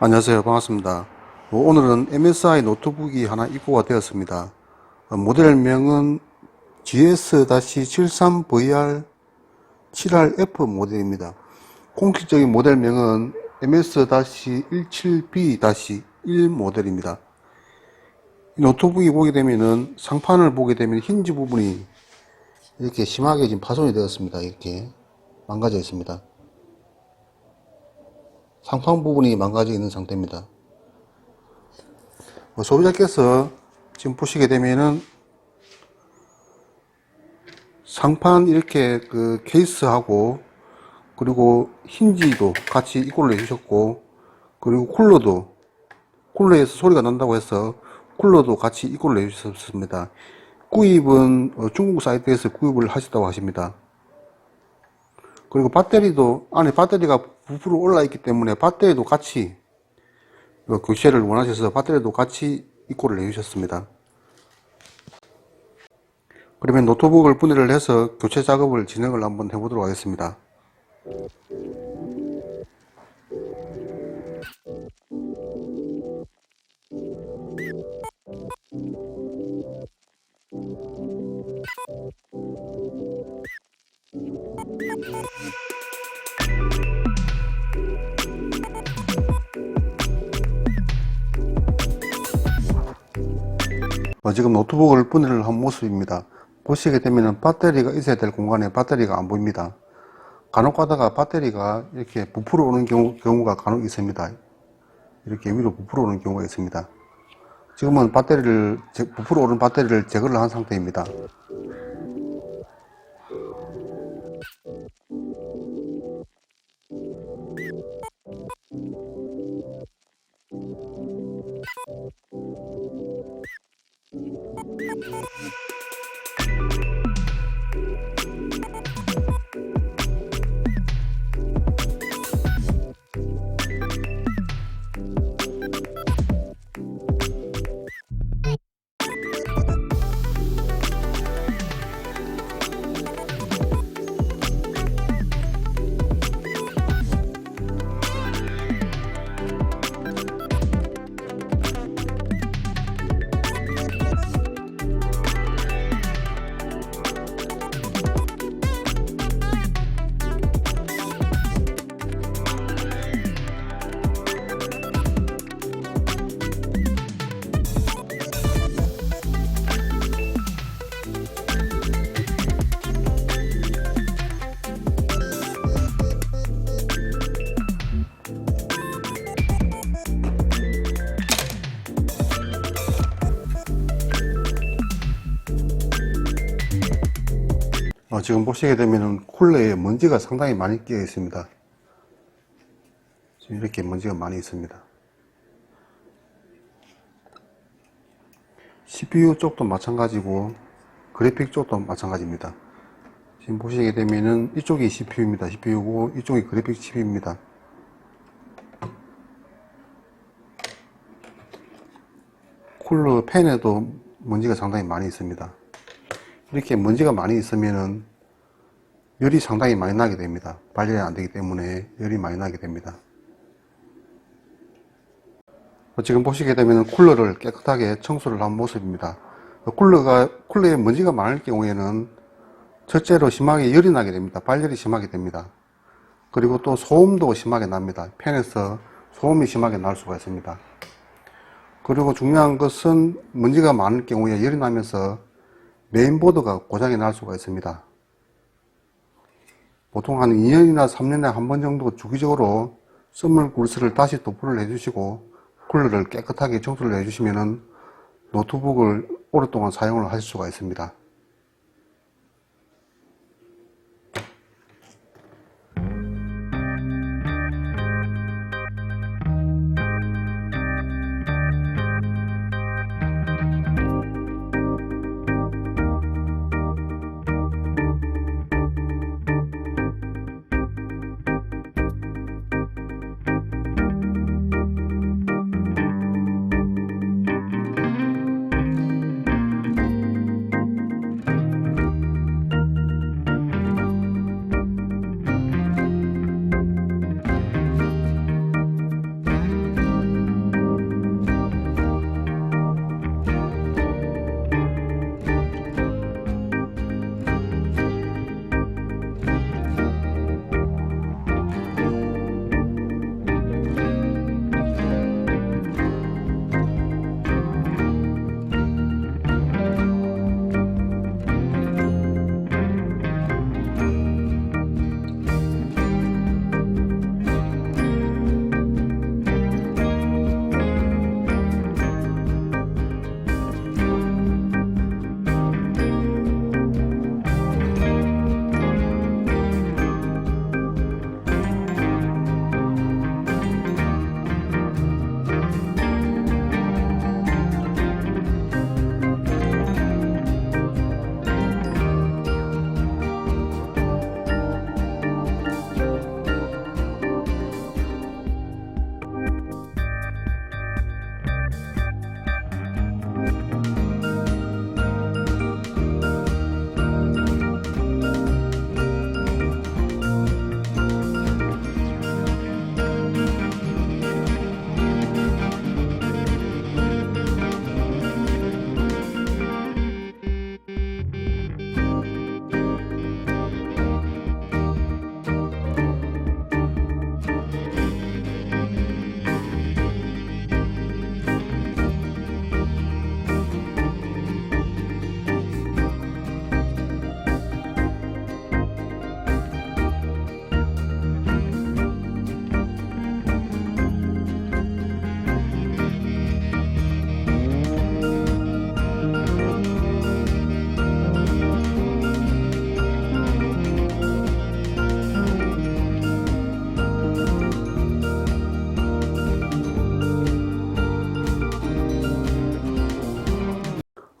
안녕하세요. 반갑습니다. 어, 오늘은 MSI 노트북이 하나 입고가 되었습니다. 어, 모델명은 GS-73VR7RF 모델입니다. 공식적인 모델명은 MS-17B-1 모델입니다. 이 노트북이 보게 되면은 상판을 보게 되면 힌지 부분이 이렇게 심하게 지금 파손이 되었습니다. 이렇게 망가져 있습니다. 상판 부분이 망가져 있는 상태입니다. 어, 소비자께서 지금 보시게 되면은 상판 이렇게 그 케이스하고 그리고 힌지도 같이 입고를 해주셨고 그리고 쿨러도 쿨러에서 소리가 난다고 해서 쿨러도 같이 입고를 해주셨습니다. 구입은 어, 중국 사이트에서 구입을 하셨다고 하십니다. 그리고 배터리도 안에 배터리가 부풀어 올라 있기 때문에 배터리도 같이 어, 교체를 원하셔서 배터리도 같이 입고를 해주셨습니다. 그러면 노트북을 분해를 해서 교체 작업을 진행을 한번 해보도록 하겠습니다. 지금 노트북을 분해를 한 모습입니다. 보시게 되면 배터리가 있어야 될 공간에 배터리가 안 보입니다. 간혹 가다가 배터리가 이렇게 부풀어 오는 경우, 경우가 간혹 있습니다. 이렇게 위로 부풀어 오는 경우가 있습니다. 지금은 배터리를, 제- 부풀어 오른 배터리를 제거를 한 상태입니다. 지금 보시게 되면 쿨러에 먼지가 상당히 많이 끼어 있습니다. 지금 이렇게 먼지가 많이 있습니다. CPU 쪽도 마찬가지고 그래픽 쪽도 마찬가지입니다. 지금 보시게 되면은 이쪽이 CPU입니다. CPU고 이쪽이 그래픽 칩입니다. 쿨러 팬에도 먼지가 상당히 많이 있습니다. 이렇게 먼지가 많이 있으면은 열이 상당히 많이 나게 됩니다. 발열이 안 되기 때문에 열이 많이 나게 됩니다. 어, 지금 보시게 되면 쿨러를 깨끗하게 청소를 한 모습입니다. 어, 쿨러가, 쿨러에 먼지가 많을 경우에는 첫째로 심하게 열이 나게 됩니다. 발열이 심하게 됩니다. 그리고 또 소음도 심하게 납니다. 팬에서 소음이 심하게 날 수가 있습니다. 그리고 중요한 것은 먼지가 많을 경우에 열이 나면서 메인보드가 고장이 날 수가 있습니다. 보통 한 2년이나 3년에 한 번 정도 주기적으로 썸물 굴스를 다시 도포를 해주시고 쿨러를 깨끗하게 청소를 해주시면 노트북을 오랫동안 사용을 하실 수가 있습니다.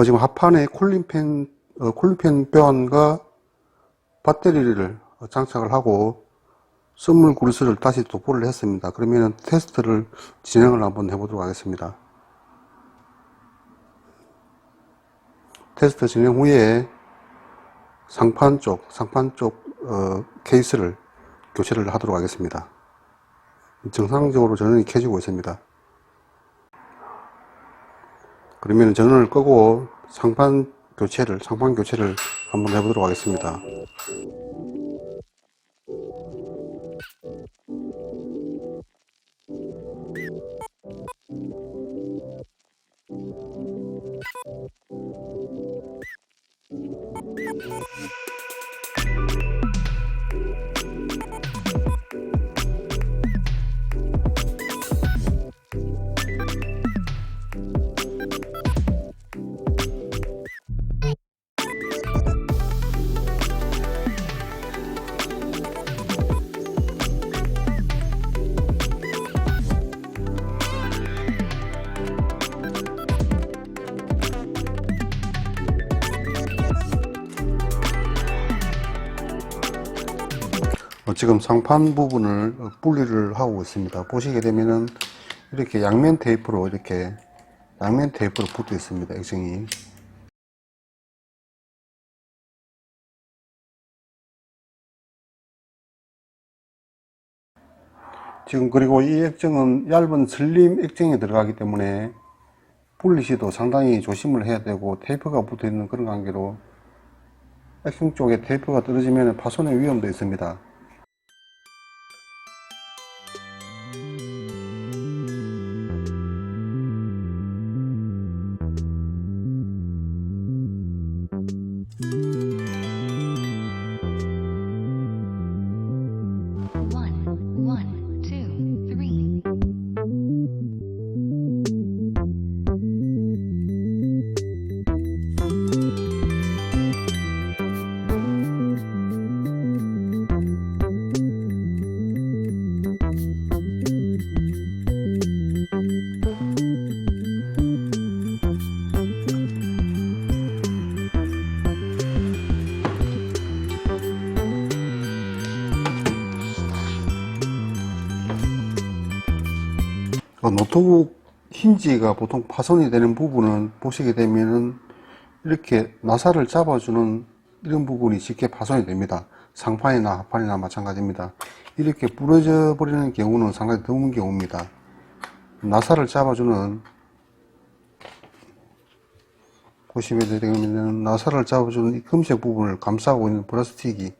어, 지금 하판에 쿨링팬, 어, 쿨링팬 변과 배터리를 장착을 하고 선물 그루스를 다시 도포를 했습니다. 그러면 테스트를 진행을 한번 해보도록 하겠습니다. 테스트 진행 후에 상판 쪽, 상판 쪽 어, 케이스를 교체를 하도록 하겠습니다. 정상적으로 전원이 켜지고 있습니다. 그러면 전원을 끄고 상판 교체를, 상판 교체를 한번 해보도록 하겠습니다. 지금 상판 부분을 어, 분리를 하고 있습니다. 보시게 되면은 이렇게 양면 테이프로 이렇게 양면 테이프로 붙어 있습니다. 액정이. 지금 그리고 이 액정은 얇은 슬림 액정에 들어가기 때문에 분리시도 상당히 조심을 해야 되고 테이프가 붙어 있는 그런 관계로 액정 쪽에 테이프가 떨어지면 파손의 위험도 있습니다. 노트북 힌지가 보통 파손이 되는 부분은 보시게 되면은 이렇게 나사를 잡아주는 이런 부분이 쉽게 파손이 됩니다. 상판이나 하판이나 마찬가지입니다. 이렇게 부러져 버리는 경우는 상당히 드문 경우입니다. 나사를 잡아주는 보시면 되면 나사를 잡아주는 이 금색 부분을 감싸고 있는 플라스틱이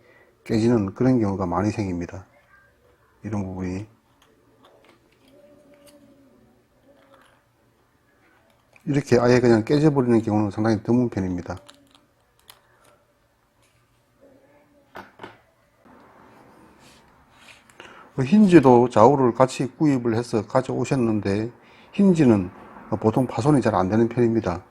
깨지는 그런 경우가 많이 생깁니다. 이런 부분이 이렇게 아예 그냥 깨져버리는 경우는 상당히 드문 편입니다. 그 힌지도 좌우를 같이 구입을 해서 가져오셨는데 힌지는 보통 파손이 잘 안 되는 편입니다.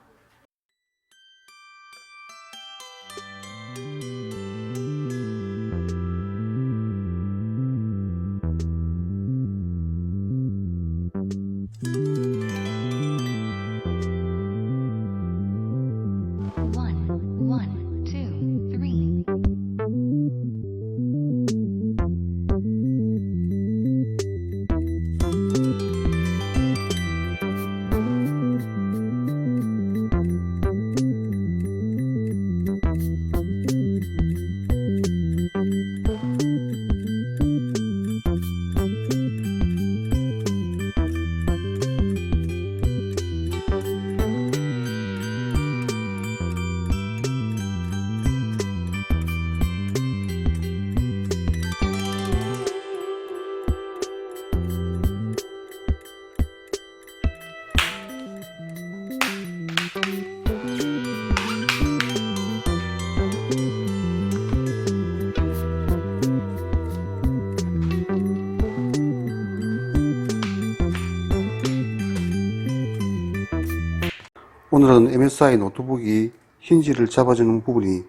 오늘은 MSI 노트북이 힌지를 잡아주는 부분이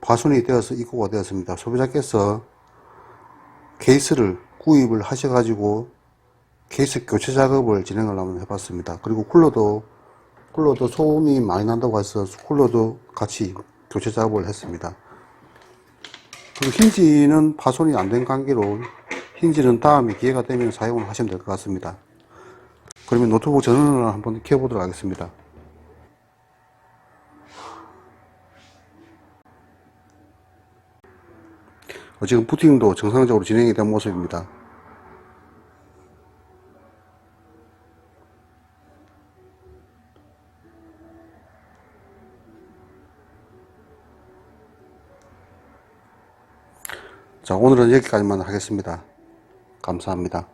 파손이 되어서 입고가 되었습니다. 소비자께서 케이스를 구입을 하셔가지고 케이스 교체 작업을 진행을 한번 해봤습니다. 그리고 쿨러도 쿨러도 소음이 많이 난다고 해서 쿨러도 같이 교체 작업을 했습니다. 그리고 힌지는 파손이 안 된 관계로 힌지는 다음에 기회가 되면 사용을 하시면 될 것 같습니다. 그러면 노트북 전원을 한번 켜보도록 하겠습니다. 지금 부팅도 정상적으로 진행이 된 모습입니다. 자, 오늘은 여기까지만 하겠습니다. 감사합니다.